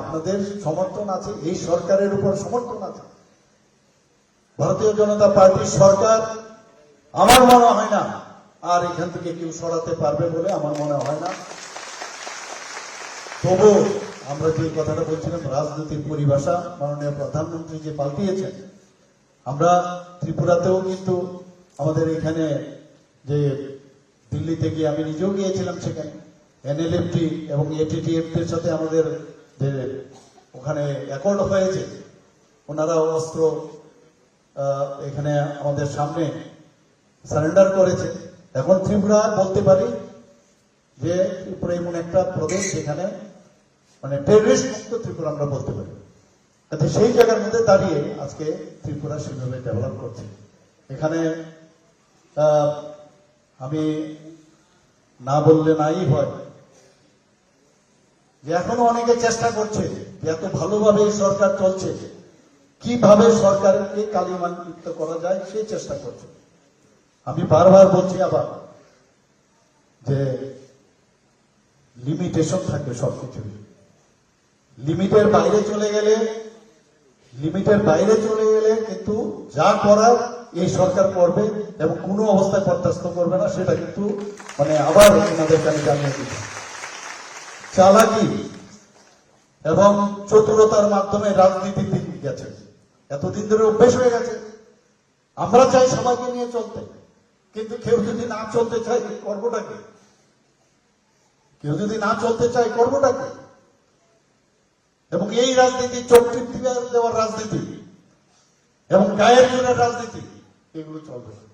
আপনাদের সমর্থন আছে, এই সরকারের উপর সমর্থন আছে। ভারতীয় জনতা পার্টির সরকার আমার মনে হয় না, আর এখান থেকে কেউ সরাতে পারবে বলে আমার মনে হয় না। তবু আমরা যে কথাটা বলছিলাম রাজনীতির পরিভাষা মাননীয় প্রধানমন্ত্রী যে পাল্টিয়েছেন, আমরা ত্রিপুরাতেও কিন্তু আমাদের এখানে যে দিল্লিতে গিয়ে আমি নিজেও গিয়েছিলাম সেখানে, এনএলএফটি এবং এটিটিএফ এর সাথে আমাদের যে ওখানে অ্যাকর্ড হয়েছে। ওনারা অস্ত্র এখানে আমাদের সামনে সারেন্ডার করেছে। এখন ত্রিপুরা বলতে পারি যে ত্রিপুরা এমন একটা প্রদেশ যেখানে মানে টেররিস্ট মুক্ত ত্রিপুরা আমরা বলতে পারি। কাজে সেই জায়গার মধ্যে দাঁড়িয়ে আজকে ত্রিপুরা সেভাবে ডেভেলপ করছে। এখানে আমি না বললে নাই হয়। যে এখনও অনেকে চেষ্টা করছে এত ভালোভাবে এই সরকার চলছে, কীভাবে সরকারকে কালিমান্বিত করা যায় সেই চেষ্টা করছে। আমি বারবার বলছি আবার যে লিমিটেশন থাকবে সবকিছু লিমিটের বাইরে চলে গেলে, লিমিটের বাইরে চলে গেলে কিন্তু যা করার এই সরকার করবে এবং কোনো অবস্থায় বরদাস্ত করবে না, সেটা কিন্তু মানে আবার ওনাদেরকে আমি জানিয়ে দিচ্ছি। চালাকি এবং চতুরতার মাধ্যমে রাজনীতিতে গেছে। এতদিন ধরে অভ্যেস হয়ে গেছে। আমরা চাই সবাইকে নিয়ে চলতে। কিন্তু কেউ যদি না চলতে চায় করবোটা কি? কেউ যদি না চলতে চায় করবোটা কি? এবং এই রাজনীতি চোখটি দেওয়ার রাজনীতি এবং গায়ের জোরের রাজনীতি, এগুলো চলবে না।